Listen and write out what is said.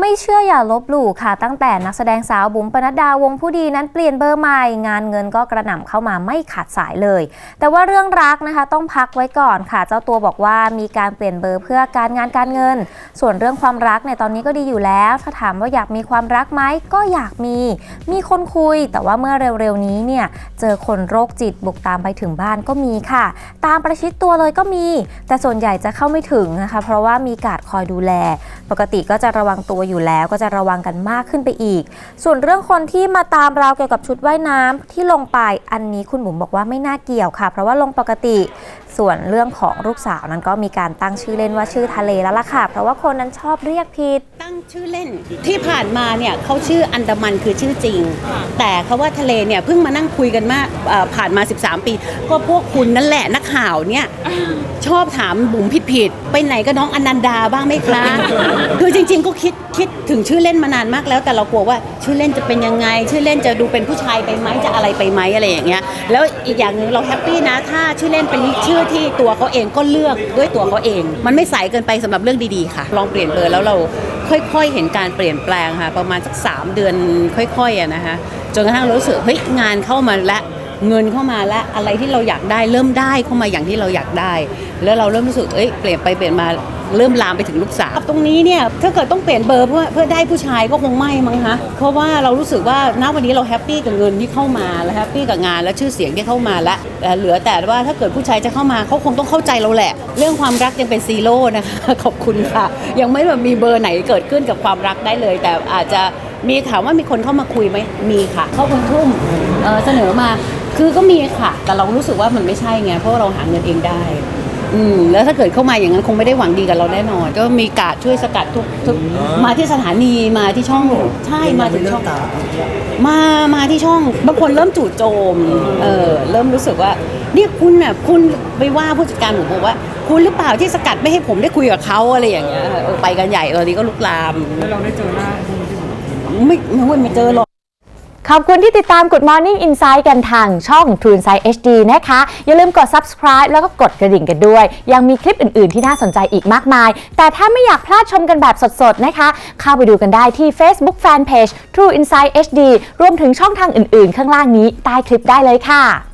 ไม่เชื่ออย่าลบหลู่ค่ะ ตั้งแต่นักแสดงสาวบุ๋มปนัดดาวงผู้ดีนั้นเปลี่ยนเบอร์ใหม่ งานเงินก็กระหน่ำเข้ามาไม่ขาดสายเลย แต่ว่าเรื่องรักนะคะต้องพักไว้ก่อนค่ะ เจ้าตัวบอกว่ามีการเปลี่ยนเบอร์เพื่อการงานการเงิน ส่วนเรื่องความรักในตอนนี้ก็ดีอยู่แล้ว ถ้าถามว่าอยากมีความรักไหมก็อยากมี มีคนคุย แต่ว่าเมื่อเร็วๆนี้เนี่ยเจอคนโรคจิตบุกตามไปถึงบ้านก็มีค่ะ ตามประชิดตัวเลยก็มี แต่ส่วนใหญ่จะเข้าไม่ถึงนะคะ เพราะว่ามีการคอยดูแล ปกติก็จะระวังตัวอยู่แล้วก็จะระวังกันมากขึ้นไปอีก ส่วนเรื่องคนที่มาตามเราเกี่ยวกับชุดว่ายน้ำที่ลงไปอันนี้คุณบุ๋มบอกว่าไม่น่าเกี่ยวค่ะ เพราะว่าลงปกติ ส่วนเรื่องของลูกสาวนั้นก็มีการตั้งชื่อเล่นว่าชื่อทะเลแล้วล่ะค่ะ เพราะว่าคนนั้นชอบเรียกผิด ตั้งชื่อเล่นที่ผ่านมาเนี่ยเขาชื่ออันดามันคือชื่อจริง แต่เขาว่าทะเลเนี่ยเพิ่งมานั่งคุยกันมาเอ่อผ่านมา 13 ปี ก็พวกคุณนั่นแหละนักข่าวเนี่ยชอบถามบุ๋มผิดๆไปไหนก็น้องอนันดาบ้างไหมคะคือจริง ๆ ก็คิดคิดถึงชื่อเล่นมานานมากแล้ว แต่เรากลัวว่าชื่อเล่นจะเป็นยังไง ชื่อเล่นจะดูเป็นผู้ชายไปไหมจะอะไรไปไหมอะไรอย่างเงี้ยแล้วอีกอย่างหนึงเราแฮปปี้นะถ้าชื่อเล่นเป็นชื่อที่ตัวเขาเองก็เลือกด้วยตัวเขาเอง มันไม่สายเกินไปสำหรับเรื่องดีๆค่ะ ลองเปลี่ยนเบอร์แล้วเรา ค่อยๆ เห็นการเปลี่ยนแปลงค่ะ ประมาณสัก 3 เดือนค่อยๆอะนะคะจนกระทั่งรารู้สึกเฮ้ยงานเข้ามาและเงินเข้ามาและอะไรที่เราอยากได้เริ่มได้เข้ามาอย่างที่เราอยากได้ แล้วเราเริ่มรู้สึกเอ้ยเปลี่ยนไปเปลี่ยนมา เริ่มลามไปถึงลูกสาวตรงนี้เนี่ยถ้าเกิดต้องเปลี่ยนเบอร์เพื่อเพื่อได้ผู้ชายก็คงไม่มั้งคะเพราะว่าเรารู้สึกว่าณวันนี้เราแฮปปี้กับเงินที่เข้ามาและแฮปปี้กับงานและชื่อเสียงที่เข้ามาและแต่เหลือแต่ว่าถ้าเกิดผู้ชายจะเข้ามาเขาคงต้องเข้าใจเราแหละ เรื่องความรักยังเป็นซีโร่นะคะขอบคุณค่ะ ยังไม่แบบมีเบอร์ไหนเกิดขึ้นกับความรักได้เลย แต่อาจจะมีข่าวว่ามีคนเข้ามาคุยไหมมีค่ะ เข้าคุณทุ่มเเสนอมาคือก็มีค่ะ แต่เรารู้สึกว่ามันไม่ใช่ไงเพราะาเราหาเงินเองได้ อืมแล้วถ้าเกิดเข้ามาอย่างนั้นคงไม่ได้หวังดีกับเราแน่นอน ก็มีการดช่วยสกัดทุกทุกมาที่สถานีมาที่ช่องใช่มาถึงช่องมามาที่ช่องบางคนเริ่มจู่โจมเออเริ่มรู้สึกว่าเนี่ยคุณน่ะคุณไปว่าผู้จัดการผมบอกว่า คุณหรือเปล่าที่สกัดไม่ให้ผมได้คุยกับเขาอะไรอย่างเงี้ยเออไปกันใหญ่ตอนนี้ก็ลุกลามแล้วเราได้เจอหน้าคุณที่บอกไม่ไม่ไม่เจอหรอก ขอบคุณที่ติดตาม Good Morning Insight กันทางช่อง t u n s i g h HD นะคะ อย่าลืมกด subscribe แล้วก็กดกระดิ่งกันด้วย ยังมีคลิปอื่น ๆ ที่น่าสนใจอีกมากมาย แต่ถ้าไม่อยากพลาดชมกันแบบสด ๆ นะคะ เข้าไปดูกันได้ที่ Facebook Fanpage True Insight HD รวมถึงช่องทางอื่น ๆ ข้างล่างนี้ใต้คลิปได้เลยค่ะ